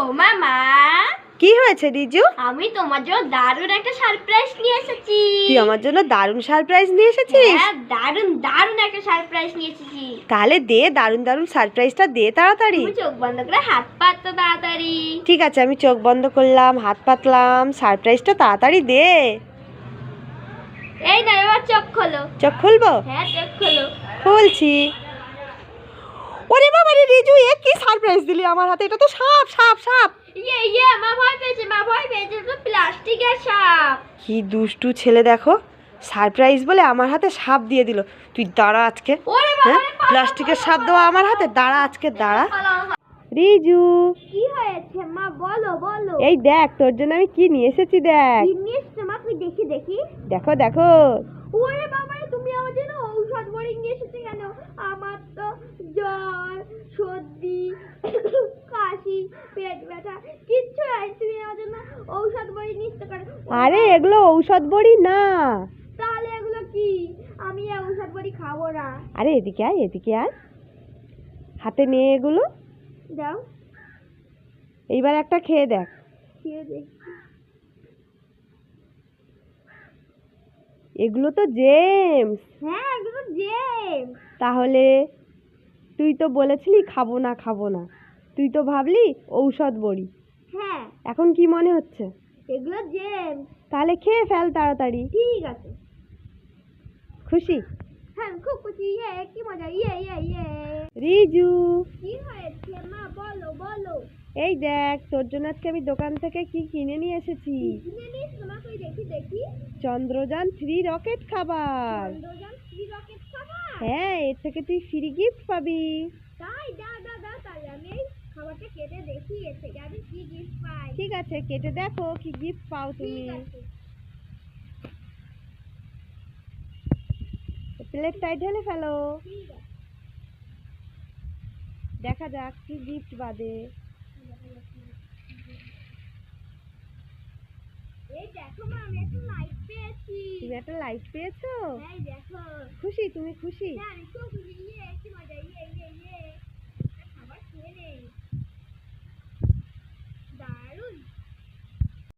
ও মামা। কি হয়েছে রিজু? আমি তোমার জন্য দারুণ একটা সারপ্রাইজ নিয়ে এসেছি। তুই আমার জন্য দারুণ সারপ্রাইজ নিয়ে এসেছিস? হ্যাঁ দারুণ দারুণ একটা সারপ্রাইজ নিয়ে এসেছি। তাহলে দে দারুণ দারুণ সারপ্রাইজটা দে তাড়াতাড়ি। তুমি চোখ বন্ধ করে হাত পাততো তাড়াতাড়ি। ঠিক আছে আমি চোখ বন্ধ করলাম হাত পাতলাম সারপ্রাইজটা তাড়াতাড়ি দে। এই না এবার চোখ খোলো। চোখ খুলবো? হ্যাঁ চোখ খোলো। খুলছি। ওরে বাবা রে রিজু এ কি সারপ্রাইজ দিলি আমার হাতে? এটা তো সাপ সাপ সাপ। ইয়ে ইয়ে মা ভয় পেয়েছে মা ভয় পেয়েছে তো প্লাস্টিকের সাপ। কি দুষ্টু ছেলে দেখো সারপ্রাইজ বলে আমার হাতে সাপ দিয়ে দিল। তুই দাঁড়া আজকে ওরে বাবা হ্যাঁ? প্লাস্টিকের সাপ দেওয়া আমার হাতে দাঁড়া আজকে দাঁড়া। রিজু। কি হয়েছে মা বলো বলো। এই দেখ তোর জন্য আমি কি নিয়ে এসেছি দেখ। কি নিয়ে এসছো মা? তুই দেখি দেখি। দেখো দেখো। ওরে বাবা রে, তুমি আমার জন্য ঔষধ বড়ি নিয়ে এসেছ কেন আমার তো জ্বর সর্দি কাশি পেট ব্যথা কিচ্ছু নাই তুমি আমার জন্য ঔষধ বড়ি নিয়ে এসছো আরে এগুলো ঔষধ বড়ি না। তাহলে এগুলো কি? আমি ঔষধ বড়ি খাব না। আরে এদিকে আয় এদিকে আয়। হাতে নিয়ে এগুলো। দাও। এইবার একটা খেয়ে দেখ। খেয়ে দেখি। এগুলো তো জেমস। হ্যাঁ এগুলো জেম তাহলে তুই তো বলেছিলি খাব না খাব না। তুই তো ভাবলি ঔষধ বড়ি। হ্যাঁ। এখন কি মনে হচ্ছে? এগুলো জেম। তাহলে খেয়ে ফেল তাড়াতাড়ি। ঠিক আছে। খুশি? হ্যাঁ খুব খুশি। ইয়ে কি মজা। ইয়ে ইয়ে ইয়ে। রিজু। কি হয়েছে মা? বলো বলো। এই দেখ তোর জন্য আজকে আমি দোকান থেকে কি কিনে নিয়ে এসেছি। কিনে নিস? তোমার দেখি দেখি। চন্দ্রযান থ্রি রকেট খাবার। চন্দ্রযান থ্রি রকেট খাবার? হ্যাঁ এর থেকে তুই ফ্রি গিফট পাবি। তাই দাও দাও দাও তাহলে আমি খাবারটা কেটে দেখি এর থেকে আমি কি গিফট পাই। ঠিক আছে কেটে দেখো কি গিফট পাও তুমি। প্লেটটাই ঢেলে ফেলো। দেখা যাক কি গিফট বাদে। এই দেখো মা আমি একটা লাইট পেয়েছি। তুমি একটা লাইট পেয়েছ? হ্যাঁ এই দেখো। খুশি তুমি খুশি? হ্যাঁ খুশি।